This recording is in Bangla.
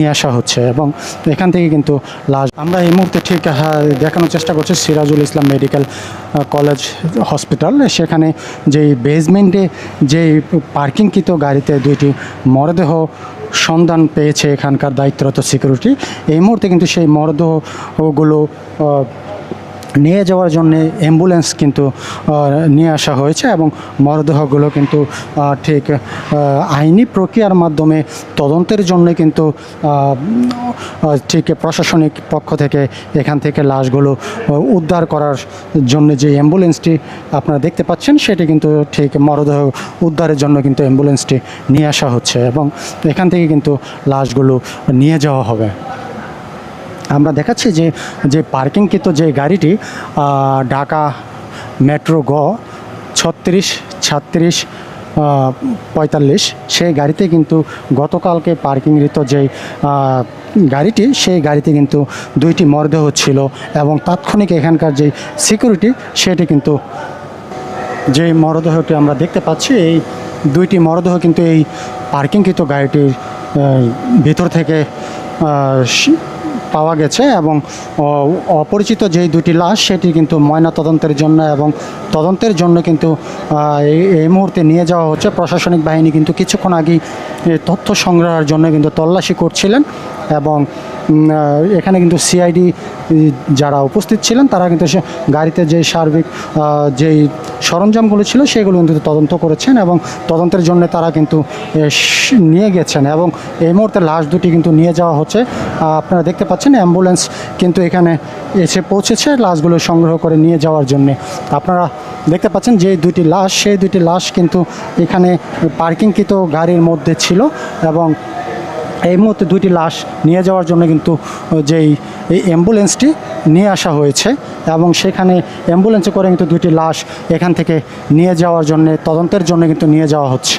নিয়ে আসা হচ্ছে এবং এখান থেকে কিন্তু লাশ আমরা এই মুহূর্তে ঠিক হ্যাঁ, দেখানোর চেষ্টা করছি Sirajul Islam medical college hospital সেখানে যেই বেসমেন্টে যেই পার্কিংকৃত গাড়িতে দুইটি মরদেহ সন্ধান পেয়েছে এখানকার দায়িত্বরত সিকিউরিটি এই মুহূর্তে কিন্তু সেই মরদেহগুলো নিয়ে যাওয়ার জন্য অ্যাম্বুলেন্স কিন্তু নিয়ে আসা হয়েছে এবং মরদেহগুলো কিন্তু ঠিক আইনি প্রক্রিয়ার মাধ্যমে তদন্তের জন্য কিন্তু ঠিক প্রশাসনিক পক্ষ থেকে এখান থেকে লাশগুলো উদ্ধার করার জন্য যে অ্যাম্বুলেন্সটি আপনারা দেখতে পাচ্ছেন, সেটি কিন্তু ঠিক মরদেহ উদ্ধারের জন্য কিন্তু অ্যাম্বুলেন্সটি নিয়ে আসা হচ্ছে এবং এখান থেকে কিন্তু লাশগুলো নিয়ে যাওয়া হবে। আমরা দেখাচ্ছি যে যে পার্কিংকৃত যে গাড়িটি ঢাকা মেট্রো গ, ছত্রিশ ছাত্রিশ পঁয়তাল্লিশ, সেই গাড়িতে কিন্তু গতকালকে পার্কিংকৃত যে গাড়িটি, সেই গাড়িতে কিন্তু দুইটি মরদেহ ছিল এবং তাৎক্ষণিক এখানকার যে সিকিউরিটি সেটি কিন্তু যে মরদেহটি আমরা দেখতে পাচ্ছি, এই দুইটি মরদেহ কিন্তু এই পার্কিংকৃত গাড়িটির ভিতর থেকে পাওয়া গেছে এবং অপরিচিত যেই দুটি লাশ, সেটি কিন্তু ময়না তদন্তের জন্য এবং তদন্তের জন্য কিন্তু এই মুহূর্তে নিয়ে যাওয়া হচ্ছে। প্রশাসনিক বাহিনী কিন্তু কিছুক্ষণ আগেই তথ্য সংগ্রহের জন্য কিন্তু তল্লাশি করছিলেন এবং এখানে কিন্তু সিআইডি যারা উপস্থিত ছিলেন, তারা কিন্তু গাড়িতে যে সার্বিক যেই সরঞ্জামগুলো ছিল, সেগুলো কিন্তু তদন্ত করেছেন এবং তদন্তের জন্য তারা কিন্তু নিয়ে গেছেন এবং এই মুহূর্তে লাশ দুটি কিন্তু নিয়ে যাওয়া হচ্ছে। আপনারা দেখতে পাচ্ছেন, অ্যাম্বুলেন্স কিন্তু এখানে এসে পৌঁছেছে লাশগুলো সংগ্রহ করে নিয়ে যাওয়ার জন্যে। আপনারা দেখতে পাচ্ছেন যে দুটি লাশ, সেই দুটি লাশ কিন্তু এখানে পার্কিংকৃত গাড়ির মধ্যে ছিল এবং এই মুহূর্তে দুইটি লাশ নিয়ে যাওয়ার জন্য কিন্তু যেই এই অ্যাম্বুলেন্সটি নিয়ে আসা হয়েছে এবং সেখানে অ্যাম্বুলেন্সে করে কিন্তু দুইটি লাশ এখান থেকে নিয়ে যাওয়ার জন্য, তদন্তের জন্য কিন্তু নিয়ে যাওয়া হচ্ছে।